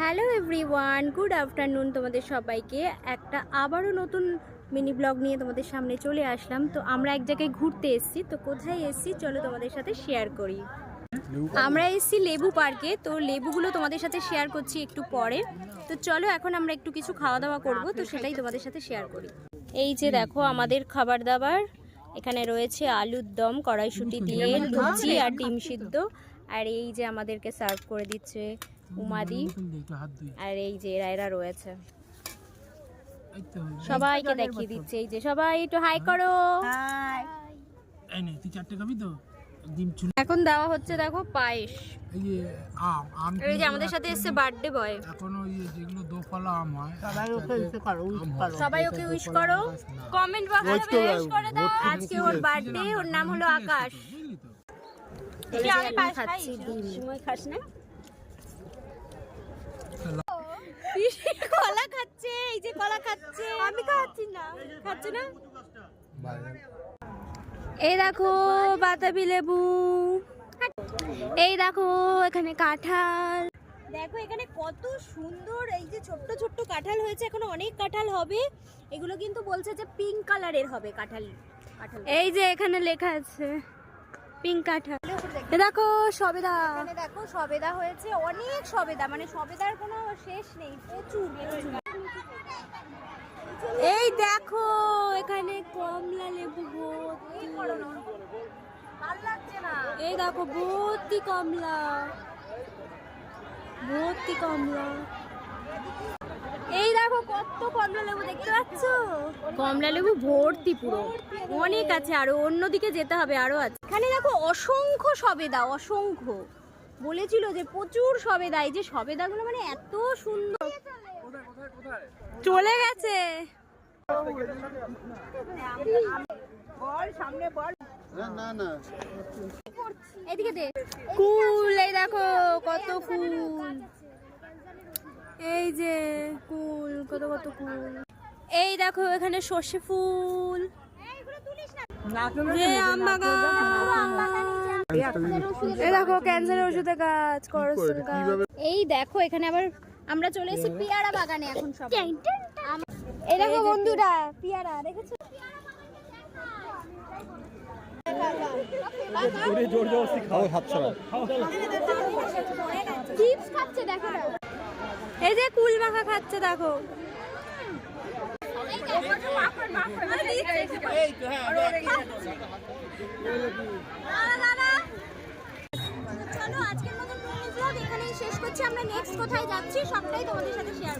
Hello everyone good afternoon তোমাদের সবাইকে। একটা আবারও নতুন মিনি ব্লগ নিয়ে তোমাদের সামনে চলে আসলাম। তো আমরা এক জায়গায় ঘুরতে এসেছি তো কোথায় এসেছি চলো তোমাদের সাথে শেয়ার করি। আমরা এসেছি লেবু পার্কে তো লেবুগুলো তোমাদের সাথে শেয়ার করছি একটু পরে। তো চলো এখন আমরা একটু কিছু খাওয়া দাওয়া করব তো সেটাই তোমাদের সাথে শেয়ার করি। এই যে দেখো আমাদের খাবার দাবার এখানে রয়েছে আলুর দম কড়াইশুটি দিয়ে লুচি আর ডিম সিদ্ধ। আর এই যে আমাদেরকে সার্ভ করে দিচ্ছে উমাদি আর এই যে এরা এরা রয়েছে সবাইকে দেখিয়ে দিচ্ছে এই যে সবাই একটু হাই করো। এই নে তুই চারটে খাবি তো? ডিম চুল এখন দেওয়া হচ্ছে দেখো পায়েস। এই যে আম আম এই যে আমাদের সাথে এসছে বার্থডে বয় এখন ওই যেগুলো দোফলা আম হয় সবাই ওকে ইসে করো, সবাই ওকে উইশ করো। কমেন্ট বক্সে উইশ করে। দাও। আজকে ওর বার্থডে ওর নাম হলো আকাশ। এই যে আমি খাচ্ছি ডিম। সময় খাস না? কলা খাচ্ছে এই যে কলা খাচ্ছে। আমি খাচ্ছি না। খাচ্ছে না? এই দেখো বাতাবি লেবু। এই দেখো এখানে কাঁঠাল। দেখো এখানে কত সুন্দর এই যে ছোট্ট ছোট্ট কাঁঠাল হয়েছে। এখনও অনেক কাঁঠাল হবে। এগুলো কিন্তু বলছে যে পিঙ্ক কালারের হবে কাঁঠাল কাঁঠাল। এই যে এখানে লেখা আছে। পিঙ্ক কাঁঠাল এ দেখো সবেদা। দেখো সবেদা হয়েছে অনেক সবেদা মানে সবেদার কোনো শেষ নেই প্রচুর এই দেখো এখানে কমলা লেবু এই দেখো ভর্তি কমলা। ভর্তি কমলা। এই দেখো কত কমলা লেবু দেখতে পাচ্ছ? কমলা লেবু ভর্তি পুরো। অনেক আছে আরও অন্যদিকে যেতে হবে আরও আছে। এখানে দেখো অসংখ্য সবেদা অসংখ্য। বলেছিল যে প্রচুর সবেদা এই যে সবেদাগুলো মানে এত সুন্দর। চলে গেছে। এদিকে দে। কুল এই দেখো কত কুল এই যে কুল কত কত কুল। এই দেখো এখানে সর্ষে ফুল। যে এই দেখো ওষুধের গাছ করসন গাছ। এই দেখো এখানে আবার আমরা চলে এসেছি পিয়ারা বাগানে এখন সব। এই দেখো বন্ধুরা পিয়ারা। দেখেছ? চিপস খাচ্ছে দেখো না। এই যে কুল মাখা খাচ্ছে, দেখো। চলো, আজকের মতো এখানেই শেষ করছি। আমরা নেক্সট কোথায় যাচ্ছি, সবটাই তোমাদের সাথে শেয়ার